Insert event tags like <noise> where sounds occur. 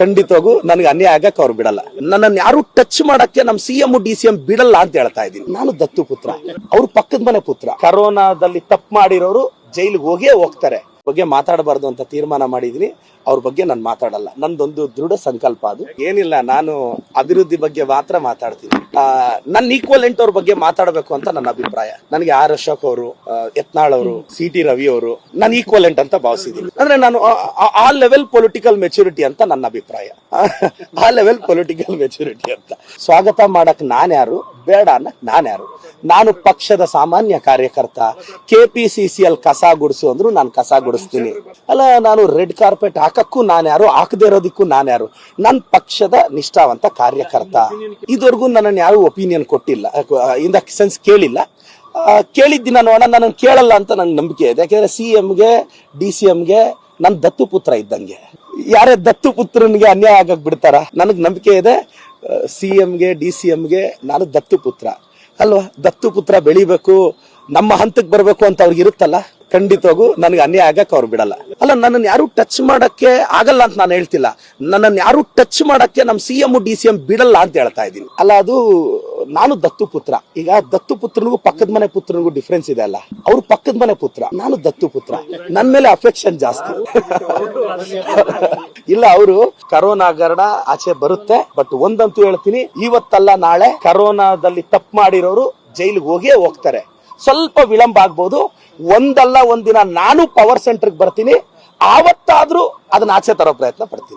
ಖಂಡಿತವಾಗೂ ನನಗೆ ಅನ್ಯಾಯ ಆಗಕ್ಕೆ ಅವ್ರು ಬಿಡಲ್ಲ. ನನ್ನನ್ನು ಯಾರು ಟಚ್ ಮಾಡಕ್ಕೆ ನಮ್ಮ C M D C M ಬಿಡಲ್ಲ ಅಂತ ಹೇಳ್ತಾ ಇದ್ದೀನಿ. ನಾನು ದತ್ತು ಪುತ್ರ. ಅವ್ರ ಪಕ್ಕದ ಮನೆ ಪುತ್ರ. ಕರೋನಾದಲ್ಲಿ ತಪ್ಪು ಮಾಡಿರೋರು ಜೈಲಿಗೆ ಹೋಗೇ ಹೋಗ್ತಾರೆ. ಬಗ್ಗೆ ಮಾತಾಡಬಾರ್ದು ಅಂತ ತೀರ್ಮಾನ ಮಾಡಿದೀನಿ. ಅವ್ರ ಬಗ್ಗೆ ನಾನು ಮಾತಾಡಲ್ಲ. ನಂದೊಂದು ದೃಢ ಸಂಕಲ್ಪ ಅದು. ಏನಿಲ್ಲ, ನಾನು ಅಭಿವೃದ್ಧಿ ಬಗ್ಗೆ ಮಾತ್ರ ಮಾತಾಡ್ತೀನಿ. ನನ್ನ ಈಕ್ವಲೆಂಟ್ ಅವ್ರ ಬಗ್ಗೆ ಮಾತಾಡಬೇಕು ಅಂತ ನನ್ನ ಅಭಿಪ್ರಾಯ. ನನಗೆ ಆರ್ ಅಶೋಕ್ ಅವರು ಯತ್ನಾಳ್ ಅವರು, ಸಿ ಟಿ ರವಿ ಅವರು ನನ್ನ ಈಕ್ವಲೆಂಟ್ ಅಂತ ಭಾವಿಸಿದ್ದೀನಿ ಅಂದ್ರೆ ನಾನು, ಆ- ಲೆವೆಲ್ ಪೊಲಿಟಿಕಲ್ ಮೆಚುರಿಟಿ ಅಂತ ನನ್ನ ಅಭಿಪ್ರಾಯ. ಆ ಲೆವೆಲ್ ಪೊಲಿಟಿಕಲ್ ಮೆಚುರಿಟಿ ಅಂತ. ಸ್ವಾಗತ ಮಾಡಕ್ ನಾನ್ಯಾರು ಬೇಡ ನಾನು ಯಾರು? ನಾನು ಪಕ್ಷದ ಸಾಮಾನ್ಯ ಕಾರ್ಯಕರ್ತ. ಕೆ ಪಿ ಸಿ ಸಿ ಅಲ್ಲಿ ಕಸ ಗುಡಿಸು ಅಂದ್ರು ನಾನು ಕಸ ಗುಡಿಸ್ತೀನಿ. ಅಲ್ಲ, ನಾನು ರೆಡ್ ಕಾರ್ಪೆಟ್ ಹಾಕಕ್ಕೂ ನಾನ್ಯಾರು ಹಾಕದೇ ಇರೋದಕ್ಕೂ ನಾನ್ಯಾರು ನನ್ನ ಪಕ್ಷದ ನಿಷ್ಠಾವಂತ ಕಾರ್ಯಕರ್ತ. ಇದುವರೆಗೂ ನನ್ನನ್ನು ಯಾರು ಒಪಿನಿಯನ್ ಕೊಟ್ಟಿಲ್ಲ, ಇನ್ ದ ಸೆನ್ಸ್ ಕೇಳಿಲ್ಲ. ಕೇಳಿದ್ದಿನ ಕೇಳಿದ್ದಿ ನಾನು, ಅಣ್ಣ ನಾನು ಕೇಳಲ್ಲ ಅಂತ ನಂಗೆ ನಂಬಿಕೆ ಇದೆ. ಯಾಕೆಂದ್ರೆ ಸಿ ಎಂಗೆ ಡಿ ಸಿ ಎಂಗೆ ನನ್ನ ದತ್ತು ಪುತ್ರ ಇದ್ದಂಗೆ. ಯಾರೇ ದತ್ತು ಪುತ್ರನಿಗೆ ಅನ್ಯಾಯ ಆಗಕ್ ಬಿಡ್ತಾರ? ನನಗೆ ನಂಬಿಕೆ ಇದೆ. ಸಿ ಎಂಗೆ ಡಿ ಸಿ ಎಂಗೆ ನಾನು ದತ್ತು ಪುತ್ರ. ಅಲ್ವಾ? ದತ್ತು ಪುತ್ರ ಬೆಳಿಬೇಕು, ನಮ್ಮ ಹಂತಕ್ಕೆ ಬರಬೇಕು ಅಂತ ಅವ್ರಿಗೆ ಇರುತ್ತಲ್ಲ? ಖಂಡಿತವಾಗೂ ನನಗೆ ಅನ್ಯಾಯ ಆಗಕ್ಕೆ ಅವ್ರು ಬಿಡಲ್ಲ. ಅಲ್ಲ, ನನ್ನನ್ನು ಯಾರು ಟಚ್ ಮಾಡಕ್ಕೆ ಆಗಲ್ಲ ಅಂತ ನಾನು ಹೇಳ್ತಿಲ್ಲ. ನನ್ನನ್ನು ಯಾರು ಟಚ್ ಮಾಡಕ್ಕೆ ನಮ್ಮ C M D C M ಬಿಡಲ್ಲ ಅಂತ ಹೇಳ್ತಾ ಇದ್ದೀನಿ. ಅಲ್ಲ, ಅದು ನಾನು ದತ್ತು ಪುತ್ರ. ಈಗ ದತ್ತು ಪುತ್ರನಿಗೂ ಪಕ್ಕದ ಮನೆ ಪುತ್ರನಿಗೂ ಡಿಫ್ರೆನ್ಸ್ ಇದೆ ಅಲ್ಲ. ಅವ್ರು ಪಕ್ಕದ ಮನೆ ಪುತ್ರ, ನಾನು ದತ್ತು ಪುತ್ರ. ನನ್ನ ಮೇಲೆ ಅಫೆಕ್ಷನ್ ಜಾಸ್ತಿ. <laughs> ಇಲ್ಲ, ಅವರು ಕರೋನಾ ಹಗರಣ ಆಚೆ ಬರುತ್ತೆ ಬಟ್ ಒಂದಂತೂ ಹೇಳ್ತೀನಿ, ಇವತ್ತಲ್ಲ ನಾಳೆ ಕರೋನಾದಲ್ಲಿ ತಪ್ಪು ಮಾಡಿರೋರು ಜೈಲಿಗೆ ಹೋಗೇ ಹೋಗ್ತಾರೆ. ಸ್ವಲ್ಪ ವಿಳಂಬ ಆಗ್ಬೋದು. ಒಂದಲ್ಲ ಒಂದಿನ ನಾನು ಪವರ್ ಸೆಂಟರ್ಗೆ ಬರ್ತೀನಿ. ಆವತ್ತಾದ್ರೂ ಅದನ್ನ ಆಚೆ ತರೋ ಪ್ರಯತ್ನ ಪಡ್ತೀನಿ.